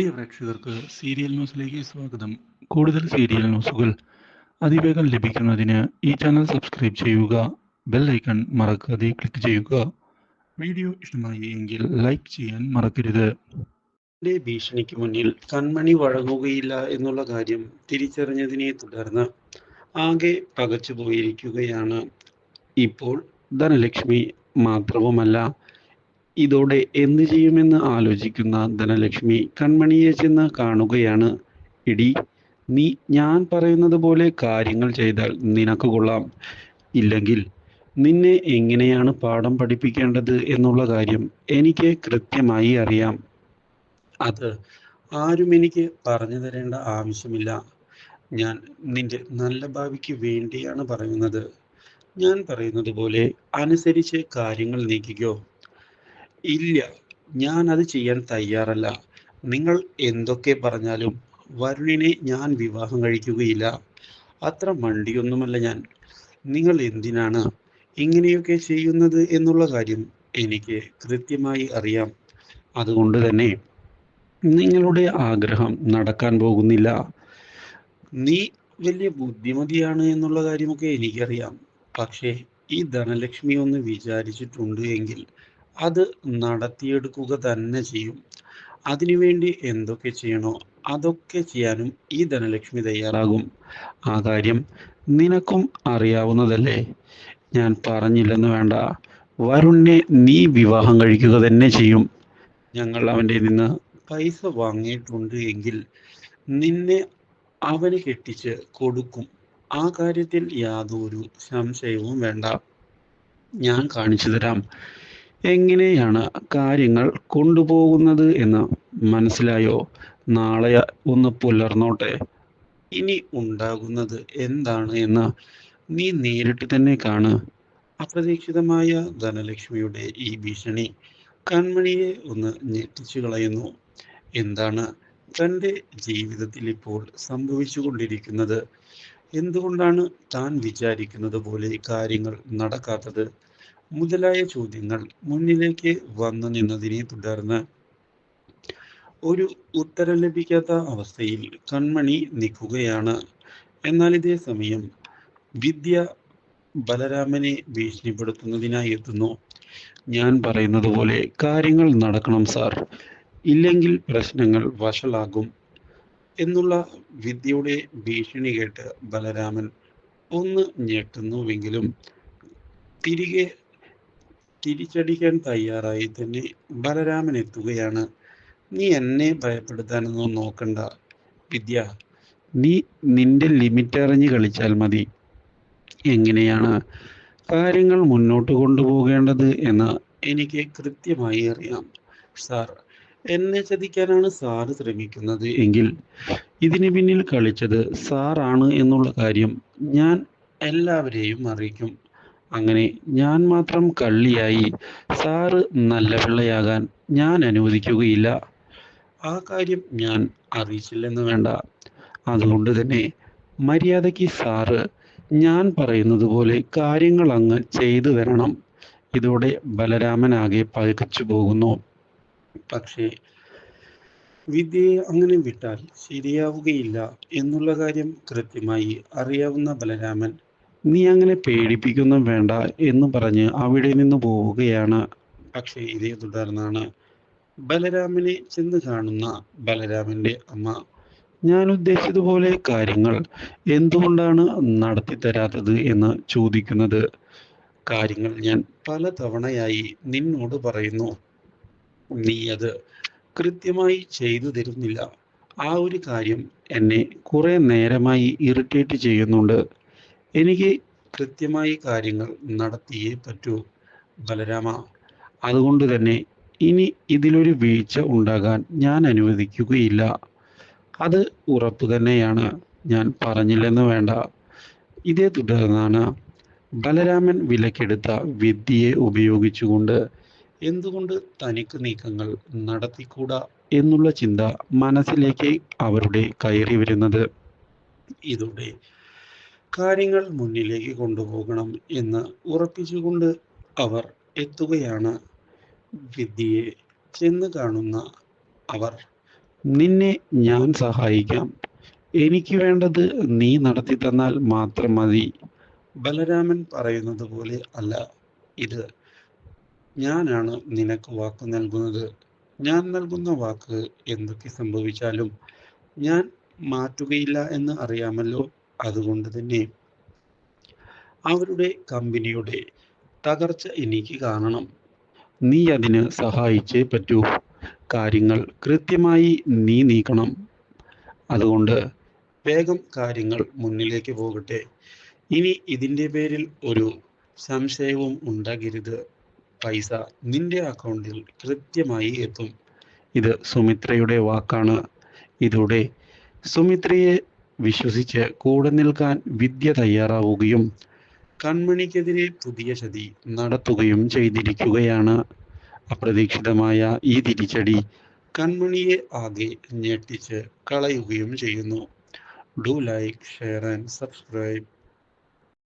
പ്രിയ പ്രേക്ഷകർക്ക് സീരിയൽ ന്യൂസിലേക്ക് സ്വാഗതം. കൂടുതൽ സീരിയൽ ന്യൂസുകൾ അതിവേഗം ലഭിക്കുന്നതിന് ഈ ചാനൽ സബ്സ്ക്രൈബ് ചെയ്യുക ബെൽ ഐക്കൺ മറക്കാതെ ക്ലിക്ക് ചെയ്യുക. വീഡിയോ ഇഷ്ടമായി എങ്കിൽ ലൈക്ക് ചെയ്യാൻ മറക്കരുത്. ഭീഷണിക്ക് മുന്നിൽ കൺമണി വഴങ്ങുകയില്ല എന്നുള്ള കാര്യം തിരിച്ചറിഞ്ഞതിനെ തുടർന്ന് ആകെ പകച്ചു പോയിരിക്കുകയാണ് ഇപ്പോൾ ധനലക്ഷ്മി മാത്രവുമല്ല ഇതോടെ എന്തു ചെയ്യുമെന്ന് ആലോചിക്കുന്ന ധനലക്ഷ്മി കൺമണിയെ ചെന്ന് കാണുകയാണ്. ഇടി നീ ഞാൻ പറയുന്നത് പോലെ കാര്യങ്ങൾ ചെയ്താൽ നിനക്ക് കൊള്ളാം. ഇല്ലെങ്കിൽ നിന്നെ എങ്ങനെയാണ് പാഠം പഠിപ്പിക്കേണ്ടത് എന്നുള്ള കാര്യം എനിക്ക് കൃത്യമായി അറിയാം. അത് ആരും എനിക്ക് പറഞ്ഞു തരേണ്ട ആവശ്യമില്ല. ഞാൻ നിന്റെ നല്ല ഭാവിക്ക് വേണ്ടിയാണ് പറയുന്നത്. ഞാൻ പറയുന്നത് പോലെ അനുസരിച്ച് കാര്യങ്ങൾ നീക്കിക്കോ. ഇല്ല. ഞാൻ അത് ചെയ്യാൻ തയ്യാറല്ല. നിങ്ങൾ എന്തൊക്കെ പറഞ്ഞാലും വരുണിനെ ഞാൻ വിവാഹം കഴിക്കുകയില്ല. അത്ര മണ്ടിയൊന്നുമല്ല ഞാൻ. നിങ്ങൾ എന്തിനാണ് ഇങ്ങനെയൊക്കെ ചെയ്യുന്നത് എന്നുള്ള കാര്യം എനിക്ക് കൃത്യമായി അറിയാം. അതുകൊണ്ട് തന്നെ നിങ്ങളുടെ ആഗ്രഹം നടക്കാൻ പോകുന്നില്ല. നീ വലിയ ബുദ്ധിമതിയാണ് എന്നുള്ള കാര്യമൊക്കെ എനിക്കറിയാം. പക്ഷേ ഈ ധനലക്ഷ്മി ഒന്ന് വിചാരിച്ചിട്ടുണ്ട് എങ്കിൽ അത് നടത്തിയെടുക്കുക തന്നെ ചെയ്യും. അതിനുവേണ്ടി എന്തൊക്കെ ചെയ്യണോ അതൊക്കെ ചെയ്യാനും ഈ ധനലക്ഷ്മി തയ്യാറാകും. ആ കാര്യം നിനക്കും അറിയാവുന്നതല്ലേ? ഞാൻ പറഞ്ഞില്ലെന്ന് വേണ്ട. വരുണിനെ നീ വിവാഹം കഴിക്കുക തന്നെ ചെയ്യും. ഞങ്ങൾ അവന്റെ നിന്ന് പൈസ വാങ്ങിയിട്ടുണ്ട് എങ്കിൽ നിന്നെ അവന് കെട്ടിച്ച് കൊടുക്കും. ആ കാര്യത്തിൽ യാതൊരു സംശയവും വേണ്ട. ഞാൻ കാണിച്ചു തരാം. എങ്ങനെയാണ് കാര്യങ്ങൾ കൊണ്ടുപോകുന്നത് എന്ന് മനസ്സിലായോ? നാളെ ഒന്ന് പുലർന്നോട്ടെ. ഇനി ഉണ്ടാകുന്നത് എന്താണ് എന്ന് നീ നേരിട്ട് തന്നെ കാണ്. അപ്രതീക്ഷിതമായ ധനലക്ഷ്മിയുടെ ഈ ഭീഷണി കൺമണിയെ ഒന്ന് ഞെട്ടിച്ചു കളയുന്നു. എന്താണ് തന്റെ ജീവിതത്തിൽ ഇപ്പോൾ സംഭവിച്ചുകൊണ്ടിരിക്കുന്നത്? എന്തുകൊണ്ടാണ് താൻ വിചാരിക്കുന്നത് പോലെ കാര്യങ്ങൾ നടക്കാത്തത്? മുതലായ ചോദ്യങ്ങൾ മുന്നിലേക്ക് വന്നു നിന്നതിനെ തുടർന്ന് ഒരു ഉത്തരം ലഭിക്കാത്ത അവസ്ഥയിൽ കൺമണി നിൽക്കുകയാണ്. എന്നാൽ ഇതേ സമയം വിദ്യ ബലരാമനെ ഭീഷണിപ്പെടുത്തുന്നതിനായി എത്തുന്നു. ഞാൻ പറയുന്നത് പോലെ കാര്യങ്ങൾ നടക്കണം സാർ. ഇല്ലെങ്കിൽ പ്രശ്നങ്ങൾ വഷളാകും എന്നുള്ള വിദ്യയുടെ ഭീഷണി കേട്ട് ബലരാമൻ ഒന്ന് ഞെട്ടുന്നുവെങ്കിലും തിരികെ തിരിച്ചടിക്കാൻ തയ്യാറായി. തന്നെ ബലരാമൻ എത്തുകയാണ്. നീ എന്നെ ഭയപ്പെടുത്താനൊന്നും നോക്കണ്ട. വിദ്യ നീ നിന്റെ ലിമിറ്റ് അറിഞ്ഞ് കളിച്ചാൽ മതി. എങ്ങനെയാണ് കാര്യങ്ങൾ മുന്നോട്ട് കൊണ്ടുപോകേണ്ടത് എന്ന് എനിക്ക് കൃത്യമായി അറിയാം. സാർ എന്നെ ചതിക്കാനാണ് സാറ് ശ്രമിക്കുന്നത്. എങ്കിൽ ഇതിന് പിന്നിൽ കളിച്ചത് സാറാണ് എന്നുള്ള കാര്യം ഞാൻ എല്ലാവരെയും അറിയിക്കും. അങ്ങനെ ഞാൻ മാത്രം കള്ളിയായി. സാറ് നല്ല പിള്ളയാകാൻ ഞാൻ അനുവദിക്കുകയില്ല. ആ കാര്യം ഞാൻ അറിയിച്ചില്ലെന്ന് വേണ്ട. അതുകൊണ്ട് തന്നെ മര്യാദയ്ക്ക് സാറ് ഞാൻ പറയുന്നത് പോലെ കാര്യങ്ങൾ അങ്ങ് ചെയ്തു തരണം. ഇതോടെ ബലരാമനാകെ പകച്ചു പോകുന്നു. പക്ഷേ വിദ്യയെ അങ്ങനെ വിട്ടാൽ ശരിയാവുകയില്ല എന്നുള്ള കാര്യം കൃത്യമായി അറിയാവുന്ന ബലരാമൻ നീ അങ്ങനെ പേടിപ്പിക്കൊന്നും വേണ്ട എന്ന് പറഞ്ഞ് അവിടെ നിന്ന് പോവുകയാണ്. പക്ഷേ ഇതേ തുടർന്നാണ് ബലരാമനെ ചെന്ന് കാണുന്ന ബലരാമന്റെ അമ്മ. ഞാൻ ഉദ്ദേശിച്ചതുപോലെ കാര്യങ്ങൾ എന്തുകൊണ്ടാണ് നടത്തി തരാത്തത് എന്ന് ചോദിക്കുന്നത്. കാര്യങ്ങൾ ഞാൻ പല തവണയായി നിന്നോട് പറയുന്നു. നീ അത് കൃത്യമായി ചെയ്തു തരുന്നില്ല. ആ ഒരു കാര്യം എന്നെ കുറെ നേരമായി ഇറിറ്റേറ്റ് ചെയ്യുന്നുണ്ട്. എനിക്ക് കൃത്യമായി കാര്യങ്ങൾ നടത്തിയേ പറ്റൂ ബലരാമ. അതുകൊണ്ട് തന്നെ ഇനി ഇതിലൊരു വീഴ്ച ഉണ്ടാകാൻ ഞാൻ അനുവദിക്കുകയില്ല. അത് ഉറപ്പ് തന്നെയാണ്. ഞാൻ പറഞ്ഞില്ലെന്ന് വേണ്ട. ഇതേ തുടർന്നാണ് ബലരാമൻ വിലക്കെടുത്ത വിദ്യയെ ഉപയോഗിച്ചുകൊണ്ട് എന്തുകൊണ്ട് തനിക്ക് നീക്കങ്ങൾ നടത്തിക്കൂടാ എന്നുള്ള ചിന്ത മനസ്സിലേക്ക് അവരുടെ കയറി വരുന്നത്. ഇതോടെ കാര്യങ്ങൾ മുന്നിലേക്ക് കൊണ്ടുപോകണം എന്ന് ഉറപ്പിച്ചുകൊണ്ട് അവർ എത്തുകയാണ്. വിദ്യയെ ചെന്ന് കാണുന്ന അവർ നിന്നെ ഞാൻ സഹായിക്കാം. എനിക്ക് വേണ്ടത് നീ നടത്തി തന്നാൽ മാത്രം മതി. ബലരാമൻ പറയുന്നത് പോലെ അല്ല. ഇത് ഞാനാണ് നിനക്ക് വാക്ക് നൽകുന്നത്. ഞാൻ നൽകുന്ന വാക്ക് എന്തൊക്കെ സംഭവിച്ചാലും ഞാൻ മാറ്റുകയില്ല എന്ന് അറിയാമല്ലോ. അതുകൊണ്ട് തന്നെ അവരുടെ കമ്പനിയുടെ തകർച്ച എനിക്ക് കാണണം. നീ അതിന് സഹായിച്ചേ പറ്റൂ. കാര്യങ്ങൾ കൃത്യമായി നീ നീക്കണം. അതുകൊണ്ട് വേഗം കാര്യങ്ങൾ മുന്നിലേക്ക് പോകട്ടെ. ഇനി ഇതിന്റെ പേരിൽ ഒരു സംശയവും ഉണ്ടാകരുത്. പൈസ നിന്റെ അക്കൗണ്ടിൽ കൃത്യമായി എത്തും. ഇത് സുമിത്രയുടെ വാക്കാണ്. ഇതോടെ സുമിത്രയെ വിശ്വസിച്ച് കൂടെ നിൽക്കാൻ വിദ്യ തയ്യാറാവുകയും കൺമണിക്കെതിരെ പുതിയ ചതി നടത്തുകയും ചെയ്തിരിക്കുകയാണ്. അപ്രതീക്ഷിതമായ ഈ തിരിച്ചടി കൺമണിയെ ആകെ ഞെട്ടിച്ച് കളയുകയും ചെയ്യുന്നു. Do like share and subscribe.